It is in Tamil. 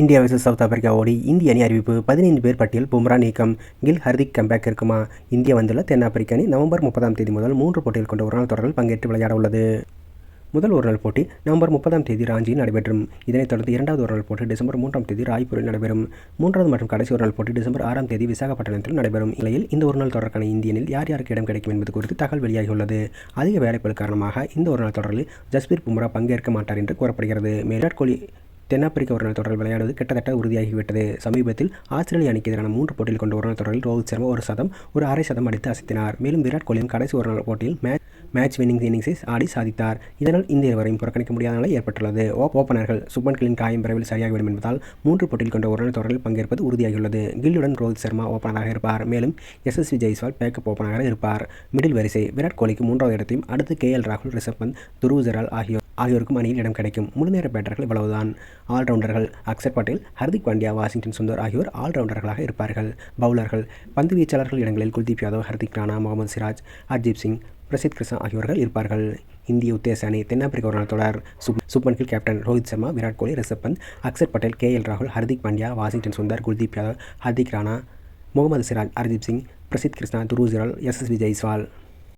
இந்தியா vs சவுத் ஆப்பிரிக்கா ஓடி இந்திய அணி அறிவிப்பு பதினைந்து பேர் பட்டியல் பும்ரா நீக்கம் கில் ஹர்திக் கம்பேக் இருக்குமா? இந்தியா வந்துள்ள தென்னாப்பிரிக்க அணி நவம்பர் முப்பதாம் தேதி முதல் மூன்று போட்டிகள் கொண்ட ஒருநாள் தொடரில் பங்கேற்று விளையாட உள்ளது. முதல் ஒருநாள் போட்டி நவம்பர் முப்பதாம் தேதி ராஞ்சியில் நடைபெறும் இதனைத் தொடர்ந்து இரண்டாவது ஒருநாள் போட்டி டிசம்பர் மூன்றாம் தேதி ராய்ப்பூரில் நடைபெறும். மூன்றாவது மற்றும் கடைசி ஒருநாள் போட்டி டிசம்பர் ஆறாம் தேதி விசாகப்பட்டினத்தில் நடைபெறும். நிலையில் இந்த ஒருநாள் தொடருக்கான இந்தியனில் யார் யாருக்கு இடம் கிடைக்கும் என்பது குறித்து தகவல் வெளியாகியுள்ளது. அதிக வேலைப்பளு காரணமாக இந்த ஒருநாள் தொடரில் ஜஸ்பீர் பும்ரா பங்கேற்க மாட்டார் என்று கூறப்படுகிறது. விராட் கோலி தென்னாப்பிரிக்க ஒருநாள் தொடரில் விளையாடுவது கிட்டத்தட்ட உறுதியாகிவிட்டது. சமீபத்தில் ஆஸ்திரேலிய அணிக்கு எதிரான மூன்று போட்டியில் கொண்ட ஒருநாள் தொடரில் ரோஹித் சர்மா ஒரு சதம் ஒரு அரை சதம் அடித்து அசைத்தினார். மேலும் விராட் கோலியும் கடைசி ஒருநாள் போட்டியில் மேட்ச் மேட்ச் வின்னிங் இன்னிங்ஸை ஆடி சாதித்தார். இதனால் இந்திய வரையும் புறக்கணிக்க முடியாத நிலை ஏற்பட்டுள்ளது. ஓப்பனர்கள் சுப்மன் கில்லின் காயம் விரைவில் சரியாகிவிடும் என்பதால் மூன்று போட்டியில் கொண்ட ஒருநாள் தொடரில் பங்கேற்பது உறுதியாகியுள்ளது. கில்லுடன் ரோஹித் சர்மா ஓப்பனராக இருப்பார். மேலும் எஸ்எஸ்வி ஜெய்ஸ்வால் பேக்கப் ஓப்பனராக இருப்பார். மிடில் வரிசை விராட் கோலிக்கு மூன்றாவது இடத்தையும் அடுத்து கே எல் ராகுல் ரிஷப் பந்த் துருவ் ஜெரால் ஆகியோர் ஆகியோருக்கும் அணியில் இடம் கிடைக்கும். முழுநேர பேட்டர்கள் இவ்வளவுதான். ஆல்ரவுண்டர்கள் அக்சர் பட்டேல் ஹர்திக் பாண்டியா வாஷிங்டன் சுந்தர் ஆகியோர் ஆல்ரவுண்டர்களாக இருப்பார்கள். பவுலர்கள் பந்து வீச்சாளர்கள் இடங்களில் குல்தீப் யாதவ் ஹர்திக் ராணா முகமது சிராஜ் ஹர்ஜீப் சிங் பிரசித் கிருஷ்ணா ஆகியோர்கள் இருப்பார்கள். இந்திய உத்தேச அணி தென்னாப்பிரிக்க ஒரு நாள் தொடர். Shub Shubman Gill captain Rohit Sharma Virat Kohli Rishabh Pant Axar Patel K L ராகுல் ஹர்திக் பாண்டியா வாஷிங்டன் சுந்தர் குல்தீப் யாதவ் ஹர்திக் ராணா முகமது சிராஜ் ஹர்தீப் சிங் பிரசித் கிருஷ்ணா துருஜிரால் எஸ் எஸ் எஸ்எஸ்வி ஜெய்ஸ்வால்.